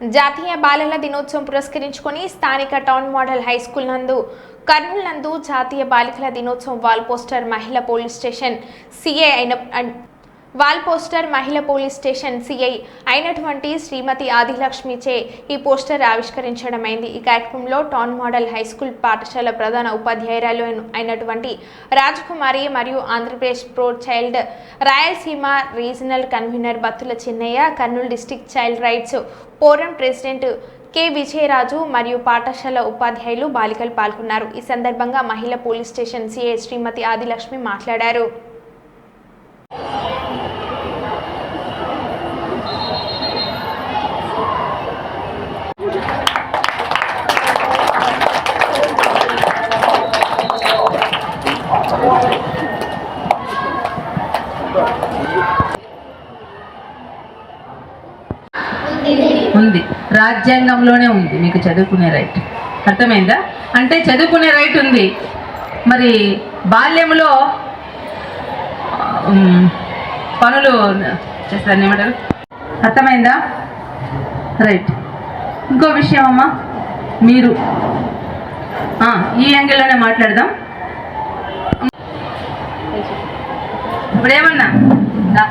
జాతీయ బాలల దినోత్సవం పురస్కరించుకొని స్థానిక టౌన్ మోడల్ హై స్కూల్ నందు కర్నూలు నందు జాతీయ బాలికల దినోత్సవం వాల్ పోస్టర్ మహిళా పోలీస్ స్టేషన్ సిఏ అయిన వాల్ పోస్టర్ మహిళ పోలీస్ స్టేషన్ సిఐ అయినటువంటి శ్రీమతి ఆదిలక్ష్మిచే ఈ పోస్టర్ ఆవిష్కరించడమైంది. ఈ కార్యక్రమంలో టౌన్ మోడల్ హై స్కూల్ పాఠశాల ప్రధాన ఉపాధ్యాయురాలు అయినటువంటి రాజకుమారి మరియు Andhra Pradesh pro child Rayalaseema regional convenor Battula Chinnaiah Kurnool district child rights forum president K Vijayaraju మరియు పాఠశాల ఉపాధ్యాయులు బాలికలు పాల్గొన్నారు. ఈ సందర్భంగా మహిళా police station C I Srimati Adilakshmi మాట్లాడారు. ఉంది. రాజ్యాంగంలోనే ఉంది మీకు చదువుకునే రైట్ అర్థమైందా? అంటే చదువుకునే రైట్ ఉంది. మరి బాల్యంలో పనులు చేస్తారు ఏమంటారు? అర్థమైందా? రైట్ ఇంకో విషయం అమ్మా మీరు. ఈ యాంగిల్లోనే మాట్లాడదాం. ఇప్పుడేమన్నా? దా.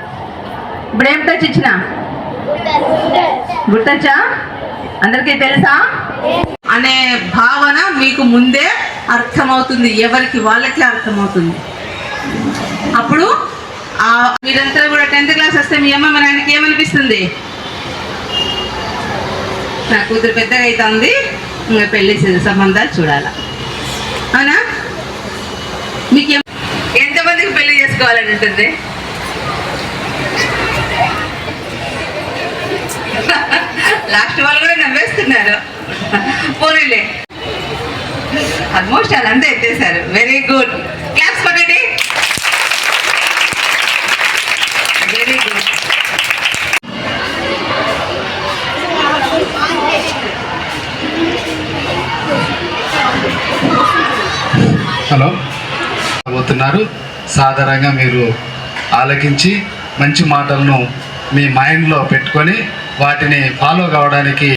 ఇప్పుడేం టచ్ ఇచ్చినా? గుర్తొచ్చా? అందరికీ తెలుసా? అనే భావన మీకు ముందే అర్థమవుతుంది ఎవరికి వాళ్ళకి అర్థమవుతుంది. అప్పుడు మీరంతా కూడా టెన్త్ క్లాస్ వస్తే మీ అమ్మ మన ఆయనకి ఏమనిపిస్తుంది? నా కూతురు పెద్దగా అవుతుంది ఇంకా పెళ్ళి సంబంధాలు చూడాలా. అవునా? మీకు ఎంతమందికి పెళ్ళి చేసుకోవాలని ఉంటుంది? లాస్ట్ వాళ్ళు కూడా నవ్వేస్తున్నారు. పోనీలే. ఆల్మోస్ట్ అదంతా ఎత్తేసారు. వెరీ గుడ్ క్లాప్స్ కొట్టండి వెరీ గుడ్ హలో. పోతున్నారు సాధారణంగా మీరు ఆలకించి మంచి మాటలను మీ మైండ్లో పెట్టుకొని వాటిని ఫాలో కావడానికి